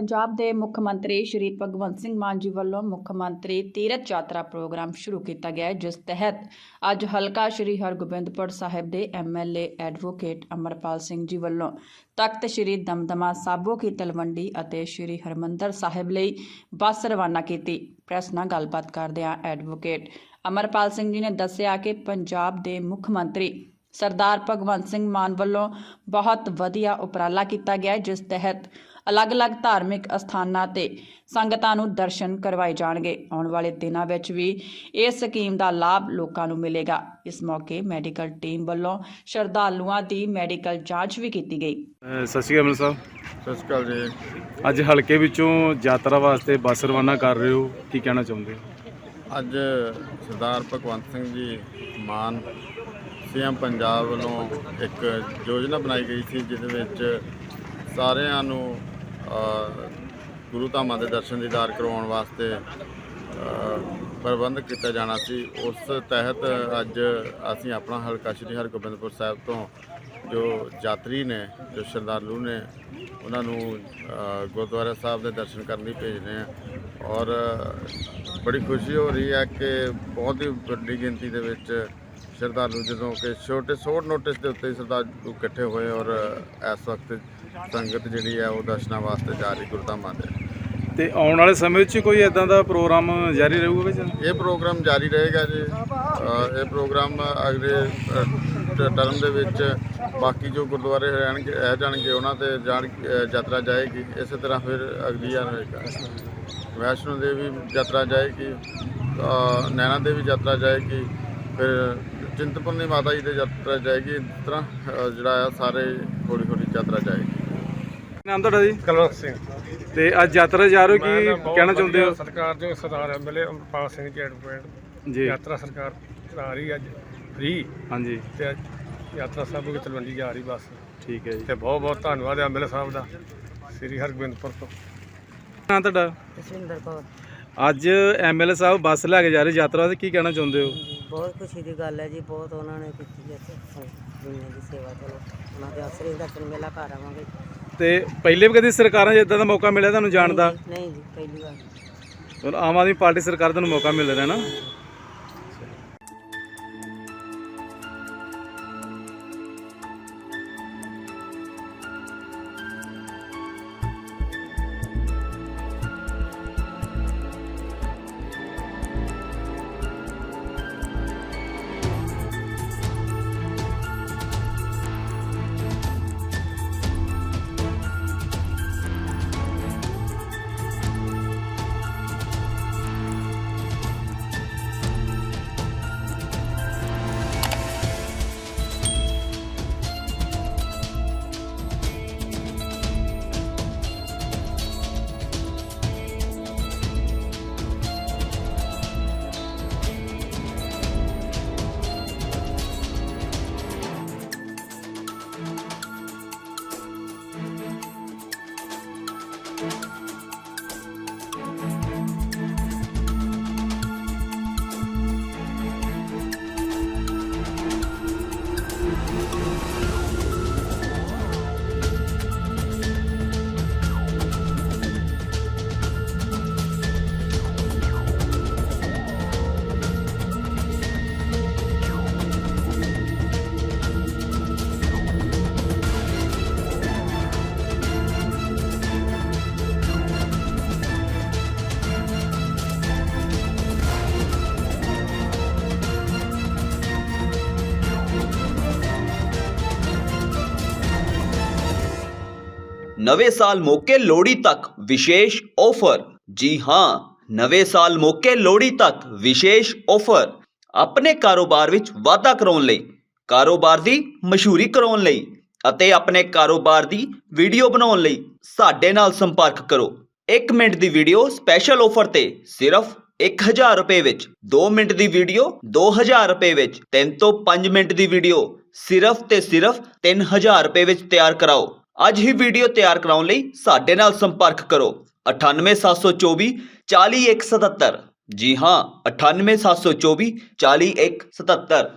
ਪੰਜਾਬ ਦੇ ਮੁੱਖ ਮੰਤਰੀ ਸ਼੍ਰੀ ਭਗਵੰਤ ਸਿੰਘ ਮਾਨ ਜੀ ਵੱਲੋਂ ਮੁੱਖ ਮੰਤਰੀ ਤੀਰਥ ਯਾਤਰਾ ਪ੍ਰੋਗਰਾਮ ਸ਼ੁਰੂ ਕੀਤਾ ਗਿਆ ਜਿਸ ਤਹਿਤ ਅੱਜ ਹਲਕਾ ਸ਼੍ਰੀ ਹਰਗੋਬਿੰਦਪੁਰ ਸਾਹਿਬ ਦੇ ਐਮਐਲਏ ਐਡਵੋਕੇਟ ਅਮਰਪਾਲ ਸਿੰਘ ਜੀ ਵੱਲੋਂ ਤਖਤ ਸ਼੍ਰੀ ਦਮਦਮਾ ਸਾਬੋ ਕੀ ਤਲਵੰਡੀ ਅਤੇ ਸ਼੍ਰੀ ਹਰਮੰਦਰ ਸਾਹਿਬ ਲਈ ਬੱਸ ਰਵਾਨਾ ਕੀਤੀ। ਪ੍ਰੈਸ ਨਾਲ ਗੱਲਬਾਤ ਕਰਦਿਆਂ ਐਡਵੋਕੇਟ ਅਮਰਪਾਲ ਸਿੰਘ ਜੀ ਨੇ ਦੱਸਿਆ ਕਿ ਪੰਜਾਬ ਦੇ ਮੁੱਖ ਮੰਤਰੀ ਸਰਦਾਰ ਭਗਵੰਤ ਸਿੰਘ ਮਾਨ ਵੱਲੋਂ ਬਹੁਤ ਵਧੀਆ ਉਪਰਾਲਾ ਕੀਤਾ ਗਿਆ ਜਿਸ ਤਹਿਤ ਅਲੱਗ-ਅਲੱਗ ਧਾਰਮਿਕ ਅਸਥਾਨਾਂ ਤੇ ਸੰਗਤਾਂ ਨੂੰ ਦਰਸ਼ਨ ਕਰਵਾਏ ਜਾਣਗੇ। ਆਉਣ ਵਾਲੇ ਦਿਨਾਂ ਵਿੱਚ ਵੀ ਇਸ ਸਕੀਮ ਦਾ ਲਾਭ ਲੋਕਾਂ ਨੂੰ ਮਿਲੇਗਾ। ਇਸ ਮੌਕੇ ਮੈਡੀਕਲ ਟੀਮ ਵੱਲੋਂ ਸ਼ਰਧਾਲੂਆਂ ਦੀ ਮੈਡੀਕਲ ਜਾਂਚ ਵੀ ਕੀਤੀ ਗਈ। ਸਤਿ ਸ਼੍ਰੀ ਅਕਾਲ ਸਾਹਿਬ। ਸਤਿ ਸ਼੍ਰੀ ਅਕਾਲ ਜੀ। ਅੱਜ ਹਲਕੇ ਵਿੱਚੋਂ ਯਾਤਰਾ ਵਾਸਤੇ ਬੱਸ ਰਵਾਨਾ ਕਰ ਰਹੇ ਹੋ ਕੀ ਕਹਿਣਾ ਚਾਹੁੰਦੇ ਹੋ? ਅੱਜ ਸਰਦਾਰ ਭਗਵੰਤ ਸਿੰਘ ਜੀ ਮਾਨ ਸੀਐਮ ਪੰਜਾਬ ਵੱਲੋਂ ਇੱਕ ਯੋਜਨਾ ਬਣਾਈ ਗਈ ਸੀ ਜਿਹਦੇ ਵਿੱਚ ਸਾਰਿਆਂ ਨੂੰ ਗੁਰੂ ਧਾਮਾਂ ਦੇ ਦਰਸ਼ਨ ਦੀਦਾਰ ਕਰਵਾਉਣ ਵਾਸਤੇ ਪ੍ਰਬੰਧ ਕੀਤਾ ਜਾਣਾ ਸੀ। ਉਸ ਤਹਿਤ ਅੱਜ ਅਸੀਂ ਆਪਣਾ ਹਲਕਾ ਸ਼੍ਰੀ ਹਰਗੋਬਿੰਦਪੁਰ ਸਾਹਿਬ ਤੋਂ ਜੋ ਯਾਤਰੀ ਨੇ, ਜੋ ਸ਼ਰਧਾਲੂ ਨੇ, ਉਹਨਾਂ ਨੂੰ ਗੁਰਦੁਆਰਾ ਸਾਹਿਬ ਦੇ ਦਰਸ਼ਨ ਕਰਨ ਲਈ ਭੇਜਦੇ ਹਾਂ। ਔਰ ਬੜੀ ਖੁਸ਼ੀ ਹੋ ਰਹੀ ਹੈ ਕਿ ਬਹੁਤ ਹੀ ਵੱਡੀ ਗਿਣਤੀ ਦੇ ਵਿੱਚ ਸ਼ਰਧਾਲੂ ਜਦੋਂ ਕਿ ਛੋਟੇ ਸ਼ੋਰਟ ਨੋਟਿਸ ਦੇ ਉੱਤੇ ਸ਼ਰਧਾਲੂ ਇਕੱਠੇ ਹੋਏ ਔਰ ਇਸ ਵਕਤ ਸੰਗਤ ਜਿਹੜੀ ਹੈ ਉਹ ਦਰਸ਼ਨਾਂ ਵਾਸਤੇ ਜਾ ਰਹੀ ਗੁਰਧਾਮਾਂ ਦੇ ਤੇ। ਆਉਣ ਵਾਲੇ ਸਮੇਂ ਵਿੱਚ ਕੋਈ ਇਦਾਂ ਦਾ ਪ੍ਰੋਗਰਾਮ ਜਾਰੀ ਰਹੂਗਾ ਵਿੱਚ? ਇਹ ਪ੍ਰੋਗਰਾਮ ਜਾਰੀ ਰਹੇਗਾ ਜੀ। ਇਹ ਪ੍ਰੋਗਰਾਮ ਅਗਲੇ ਟਰਮ ਦੇ ਵਿੱਚ ਬਾਕੀ ਜੋ ਗੁਰਦੁਆਰੇ ਰਹਿਣਗੇ ਰਹਿ ਜਾਣਗੇ ਉਹਨਾਂ ਤੇ ਜਾਣ ਯਾਤਰਾ ਜਾਏਗੀ। ਇਸੇ ਤਰ੍ਹਾਂ ਫਿਰ ਅਗਲੀ ਵਾਰ ਹੋਏਗਾ। ਵੈਸ਼ਨੋ ਦੇਵੀ ਯਾਤਰਾ ਜਾਏਗੀ ਨੈਣਾ ਦੇਵੀ ਯਾਤਰਾ ਜਾਏਗੀ ਫਿਰ ਚਿੰਤਪੁਰਨੀ ਮਾਤਾ ਜੀ ਦੀ ਯਾਤਰਾ ਜਾਏਗੀ ਇਸ ਤਰ੍ਹਾਂ ਅ, ਜਿਹੜਾ ਆ ਸਾਰੇ ਹੌਲੀ ਹੌਲੀ ਯਾਤਰਾ ਜਾਏਗੀ। ਨਾਮ ਤੁਹਾਡਾ ਜੀ? ਕਲਵੰਤ ਸਿੰਘ। ਤੇ ਅੱਜ ਯਾਤਰਾ ਜਾ ਰਹੇ ਹੋ ਮੈਂ ਕੀ ਬਹੁਤ ਕਹਿਣਾ ਚਾਹੁੰਦੇ ਹੋ? ਵਧੀਆ ਸਰਕਾਰ ਜੋ ਸਰਦਾਰ ਐਮਐਲਏ ਅਮਰਪਾਲ ਸਿੰਘ ਜੀ ਐਡਵੋਕੇਟ ਜੀ। ਯਾਤਰਾ ਸਰਕਾਰ ਚਲਾ ਰਹੀ ਅੱਜ ਫ੍ਰੀ ਹਾਂਜੀ। ਤੇ ਅੱਜ ਯਾਤਰਾ ਸਾਹਿਬ ਵਿੱਚ ਤਲਵੰਡੀ ਜਾ ਰਹੀ ਬੱਸ। ਠੀਕ ਹੈ ਜੀ। ਤੇ ਬਹੁਤ ਬਹੁਤ ਧੰਨਵਾਦ ਐਮਐਲਏ ਸਾਹਿਬ ਦਾ ਸ੍ਰੀ ਹਰਗੋਬਿੰਦਪੁਰ ਤੋਂ। ਨਾਮ ਤੁਹਾਡਾ? ਜਸਵਿੰਦਰ ਕੌਰ। ਅੱਜ ਐਮਐਲਏ ਸਾਹਿਬ ਬੱਸ ਲੈ ਕੇ ਜਾ ਰਹੇ ਯਾਤਰਾ ਤੇ ਕੀ ਕਹਿਣਾ ਚਾਹੁੰਦੇ ਹੋ? ਬਹੁਤ ਖੁਸ਼ੀ ਦੀ ਗੱਲ ਹੈ ਜੀ ਬਹੁਤ ਉਹਨਾਂ ਨੇ ਕੀਤੀ ਹੈ ਇੱਥੇ ਦੁਨੀਆ ਦੀ ਸੇਵਾ ਚਲੋ ਉਹਨਾਂ ਦੇ ਆਸਰੇ ਦਰਸ਼ਨ ਮੇਲਾ ਘਰ ਆਵਾਂਗੇ। ਤੇ ਪਹਿਲੇ ਵੀ ਕਦੀ ਸਰਕਾਰਾਂ 'ਚ ਇਦਾਂ ਦਾ ਮੌਕਾ ਮਿਲਿਆ ਤੁਹਾਨੂੰ ਜਾਣ ਦਾ? ਨਹੀਂ ਜੀ ਪਹਿਲੀ ਵਾਰ। ਹੁਣ ਆਮ ਆਦਮੀ ਪਾਰਟੀ ਸਰਕਾਰ ਤੁਹਾਨੂੰ ਮੌਕਾ ਮਿਲ ਰਿਹਾ ਨਾ? ਨਵੇਂ ਸਾਲ ਮੌਕੇ ਲੋਹੜੀ ਤੱਕ ਵਿਸ਼ੇਸ਼ ਆਫਰ ਜੀ ਹਾਂ, ਨਵੇਂ ਸਾਲ ਮੌਕੇ ਲੋਹੜੀ ਤੱਕ ਵਿਸ਼ੇਸ਼ ਆਫਰ ਆਪਣੇ ਕਾਰੋਬਾਰ ਵਿੱਚ ਵਾਧਾ ਕਰਾਉਣ ਲਈ, ਕਾਰੋਬਾਰ ਦੀ ਮਸ਼ਹੂਰੀ ਕਰਾਉਣ ਲਈ ਅਤੇ ਆਪਣੇ ਕਾਰੋਬਾਰ ਦੀ ਵੀਡੀਓ ਬਣਾਉਣ ਲਈ ਸਾਡੇ ਨਾਲ ਸੰਪਰਕ ਕਰੋ। 1 ਮਿੰਟ ਦੀ ਵੀਡੀਓ ਸਪੈਸ਼ਲ ਆਫਰ ਤੇ ਸਿਰਫ 1000 ਰੁਪਏ ਵਿੱਚ 2 ਮਿੰਟ ਦੀ ਵੀਡੀਓ 2000 ਰੁਪਏ ਵਿੱਚ 3 ਤੋਂ 5 ਮਿੰਟ ਦੀ ਵੀਡੀਓ ਸਿਰਫ ਤੇ ਸਿਰਫ 3000 ਰੁਪਏ ਵਿੱਚ ਤਿਆਰ ਕਰਾਓ। ਅੱਜ ਹੀ ਵੀਡੀਓ ਤਿਆਰ ਕਰਾਉਣ ਲਈ ਸਾਡੇ ਨਾਲ ਸੰਪਰਕ ਕਰੋ। 98724 40177 ਜੀ ਹਾਂ 98724 40177